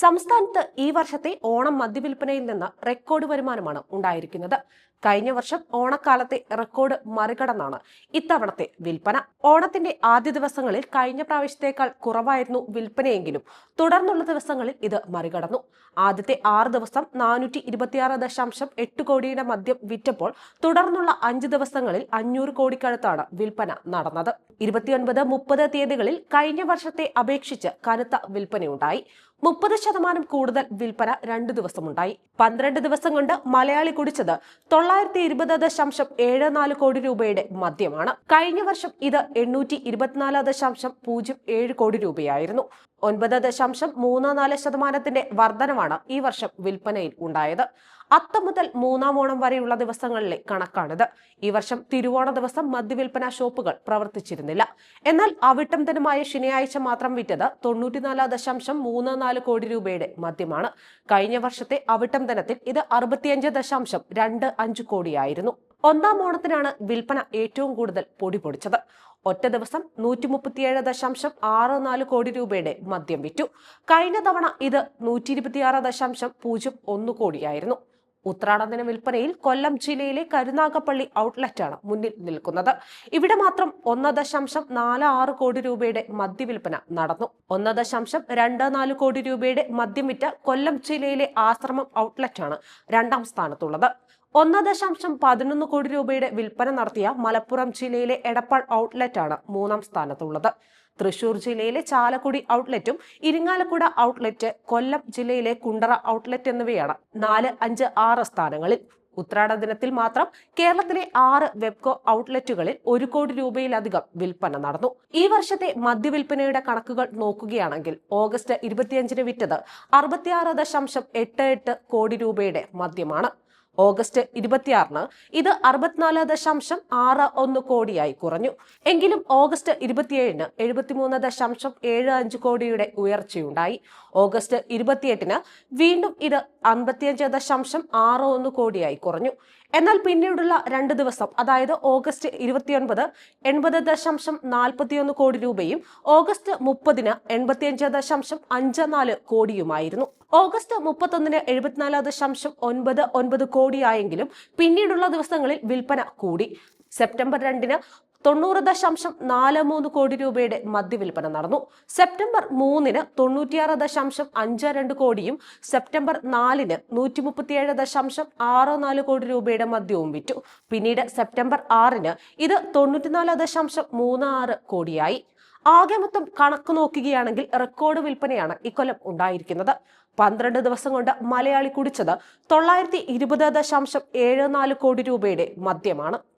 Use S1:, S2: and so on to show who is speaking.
S1: സംസ്ഥാനത്ത് ഈ വർഷത്തെ ഓണം മദ്യവിൽപ്പനയിൽ നിന്ന് റെക്കോർഡ് വരുമാനമാണ് ഉണ്ടായിരിക്കുന്നത്. കഴിഞ്ഞ വർഷം ഓണക്കാലത്തെ റെക്കോർഡ് മറികടന്നാണ് ഇത്തവണത്തെ വിൽപ്പന. ഓണത്തിന്റെ ആദ്യ ദിവസങ്ങളിൽ കഴിഞ്ഞ പ്രാവശ്യത്തേക്കാൾ കുറവായിരുന്നു വിൽപ്പനയെങ്കിലും. തുടർന്നുള്ള ദിവസങ്ങളിൽ ഇത് മറികടന്നു. ആദ്യത്തെ ആറ് ദിവസം നാനൂറ്റി ഇരുപത്തിയാറ് ദശാംശം എട്ട് കോടിയുടെ മദ്യം വിറ്റപ്പോൾ തുടർന്നുള്ള അഞ്ച് ദിവസങ്ങളിൽ അഞ്ഞൂറ് കോടിക്കടുത്താണ് വിൽപ്പന നടന്നത്. ഇരുപത്തിയൊൻപത് മുപ്പത് തീയതികളിൽ കഴിഞ്ഞ വർഷത്തെ അപേക്ഷിച്ച് കനത്ത വിൽപ്പനയുണ്ടായി. മുപ്പത് ശതമാനം കൂടുതൽ വിൽപ്പന രണ്ടു ദിവസമുണ്ടായി. പന്ത്രണ്ട് ദിവസം കൊണ്ട് മലയാളി കുടിച്ചത് തൊള്ളായിരത്തി ഇരുപത് ദശാംശം ഏഴ് നാല് കോടി രൂപയുടെ മദ്യമാണ്. കഴിഞ്ഞ വർഷം ഇത് എണ്ണൂറ്റി ഇരുപത്തിനാല് ദശാംശം പൂജ്യം ഏഴ് കോടി രൂപയായിരുന്നു. ഒൻപത് ദശാംശം മൂന്ന് നാല് ശതമാനത്തിന്റെ വർധനമാണ് ഈ വർഷം വിൽപ്പനയിൽ ഉണ്ടായത്. അത്തം മുതൽ മൂന്നാം ഓണം വരെയുള്ള ദിവസങ്ങളിലെ കണക്കാണിത്. ഈ വർഷം തിരുവോണ ദിവസം മദ്യവിൽപ്പന ഷോപ്പുകൾ പ്രവർത്തിച്ചിരുന്നില്ല. എന്നാൽ അവിട്ടം ദിനമായ ശനിയാഴ്ച മാത്രം വിറ്റത് തൊണ്ണൂറ്റിനാല് ദശാംശം മൂന്ന് നാല് കോടി രൂപയുടെ മദ്യമാണ്. കഴിഞ്ഞ വർഷത്തെ അവിട്ടം ദിനത്തിൽ ഇത് അറുപത്തിയഞ്ച് ദശാംശം രണ്ട് അഞ്ച് കോടിയായിരുന്നു. ഒന്നാം ഓണത്തിനാണ് വിൽപ്പന ഏറ്റവും കൂടുതൽ പൊടി പൊടിച്ചത്. ഒറ്റ ദിവസം നൂറ്റി മുപ്പത്തിയേഴ് ദശാംശം ആറ് നാല് കോടി രൂപയുടെ മദ്യം വിറ്റു. കഴിഞ്ഞ തവണ ഇത് നൂറ്റി ഇരുപത്തിയാറ് ദശാംശം പൂജ്യം ഒന്ന് കോടിയായിരുന്നു. ഉത്രാടദിന വിൽപ്പനയിൽ കൊല്ലം ജില്ലയിലെ കരുനാഗപ്പള്ളി ഔട്ട്ലെറ്റാണ് മുന്നിൽ നിൽക്കുന്നത്. ഇവിടെ മാത്രം ഒന്ന് ദശാംശം നാല് ആറ് കോടി രൂപയുടെ മദ്യവിൽപ്പന നടന്നു. ഒന്ന് ദശാംശം രണ്ട് നാല് കോടി രൂപയുടെ മദ്യം വിറ്റ കൊല്ലം ജില്ലയിലെ ആശ്രമം ഔട്ട്ലെറ്റാണ് രണ്ടാം സ്ഥാനത്തുള്ളത്. ഒന്ന് ദശാംശം പതിനൊന്ന് കോടി രൂപയുടെ വിൽപ്പന നടത്തിയ മലപ്പുറം ജില്ലയിലെ എടപ്പാൾ ആണ് മൂന്നാം സ്ഥാനത്തുള്ളത്. തൃശൂർ ജില്ലയിലെ ചാലക്കുടി ഔട്ട്ലെറ്റും ഇരിങ്ങാലക്കുട ഔട്ട്ലെറ്റ് കൊല്ലം ജില്ലയിലെ കുണ്ടറ ഔട്ട്ലെറ്റ് എന്നിവയാണ് നാല് അഞ്ച് ആറ് സ്ഥാനങ്ങളിൽ. ഉത്രാട ദിനത്തിൽ മാത്രം കേരളത്തിലെ ആറ് വെബ്കോ ഔട്ട്ലെറ്റുകളിൽ ഒരു കോടി രൂപയിലധികം വിൽപ്പന നടന്നു. ഈ വർഷത്തെ മദ്യവിൽപ്പനയുടെ കണക്കുകൾ നോക്കുകയാണെങ്കിൽ ഓഗസ്റ്റ് ഇരുപത്തിയഞ്ചിന് വിറ്റത് അറുപത്തിയാറ് ദശാംശം എട്ട് എട്ട് കോടി രൂപയുടെ മദ്യമാണ്. ഓഗസ്റ്റ് ഇരുപത്തിയാറിന് ഇത് അറുപത്തിനാല് ദശാംശം ആറ് ഒന്ന് കോടിയായി കുറഞ്ഞു. എങ്കിലും ഓഗസ്റ്റ് ഇരുപത്തിയേഴിന് എഴുപത്തിമൂന്ന് ദശാംശം ഏഴ് അഞ്ച് കോടിയുടെ ഉയർച്ചയുണ്ടായി. ഓഗസ്റ്റ് ഇരുപത്തിയെട്ടിന് വീണ്ടും ഇത് അൻപത്തിയഞ്ച് ദശാംശം ആറ് ഒന്ന് കോടിയായി കുറഞ്ഞു. എന്നാൽ പിന്നീടുള്ള രണ്ട് ദിവസം അതായത് ഓഗസ്റ്റ് ഇരുപത്തിയൊൻപത് എൺപത് ദശാംശം നാൽപ്പത്തിയൊന്ന് കോടി രൂപയും ഓഗസ്റ്റ് മുപ്പതിന് എൺപത്തിയഞ്ച് ദശാംശം അഞ്ച് നാല് കോടിയുമായിരുന്നു. ഓഗസ്റ്റ് മുപ്പത്തൊന്നിന് എഴുപത്തിനാല് ദശാംശം ഒൻപത് ഒൻപത് കോടിയായെങ്കിലും പിന്നീടുള്ള ദിവസങ്ങളിൽ വിൽപ്പന കൂടി. സെപ്റ്റംബർ രണ്ടിന് തൊണ്ണൂറ് ദശാംശം നാല് മൂന്ന് കോടി രൂപയുടെ മദ്യവിൽപ്പന നടന്നു. സെപ്റ്റംബർ മൂന്നിന് തൊണ്ണൂറ്റിയാറ് ദശാംശം അഞ്ച് രണ്ട് കോടിയും സെപ്റ്റംബർ നാലിന് നൂറ്റി മുപ്പത്തിയേഴ് ദശാംശം ആറ് നാല് കോടി രൂപയുടെ മദ്യവും വിറ്റു. പിന്നീട് സെപ്റ്റംബർ ആറിന് ഇത് തൊണ്ണൂറ്റിനാല് ദശാംശം മൂന്ന് ആറ് കോടിയായി. ആകെ മൊത്തം കണക്ക് നോക്കുകയാണെങ്കിൽ റെക്കോർഡ് വിൽപ്പനയാണ് ഇക്കൊല്ലം ഉണ്ടായിരിക്കുന്നത്. പന്ത്രണ്ട് ദിവസം കൊണ്ട് മലയാളി കുടിച്ചത് തൊള്ളായിരത്തി ഇരുപത് ദശാംശം ഏഴ് നാല് കോടി രൂപയുടെ മദ്യമാണ്.